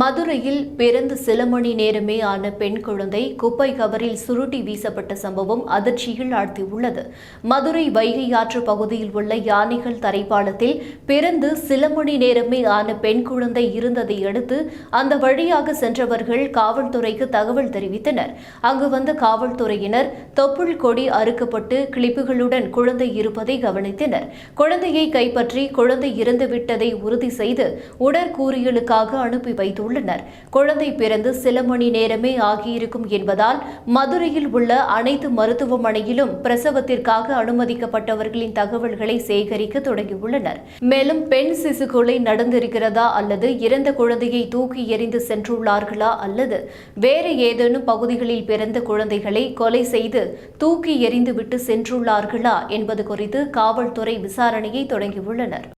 மதுரையில் பிறந்து சில மணி நேரமே ஆன பெண் குழந்தை குப்பை கவரில் சுருட்டி வீசப்பட்ட சம்பவம் அதிர்ச்சியில் ஆழ்த்தியுள்ளது. மதுரை வைகை ஆற்று பகுதியில் உள்ள யானைகள் தரைப்பாலத்தில் பிறந்து சில மணி நேரமே ஆன பெண் குழந்தை இருந்ததை அடுத்து அந்த வழியாக சென்றவர்கள் காவல்துறைக்கு தகவல் தெரிவித்தனர். அங்கு வந்த காவல்துறையினர் தொப்புள் கொடி அறுக்கப்பட்டு கிளிப்புகளுடன் குழந்தை இருப்பதை கவனித்தனர். குழந்தையை கைப்பற்றி குழந்தை இறந்துவிட்டதை உறுதி செய்து உடற்கூறியலுக்காக அனுப்பி தெரிவித்துள்ளனர். குழந்தை பிறந்து சில மணி நேரமே ஆகியிருக்கும் என்பதால் மதுரையில் உள்ள அனைத்து மருத்துவமனையிலும் பிரசவத்திற்காக அனுமதிக்கப்பட்டவர்களின் தகவல்களை சேகரிக்க தொடங்கியுள்ளனர். மேலும் பெண் சிசு கொலை நடந்திருக்கிறதா அல்லது இறந்த குழந்தையை தூக்கி எறிந்து சென்றுள்ளார்களா அல்லது வேறு ஏதேனும் பகுதிகளில் பிறந்த குழந்தைகளை கொலை செய்து தூக்கி எறிந்துவிட்டு சென்றுள்ளார்களா என்பது குறித்து காவல்துறை விசாரணையை தொடங்கியுள்ளனர்.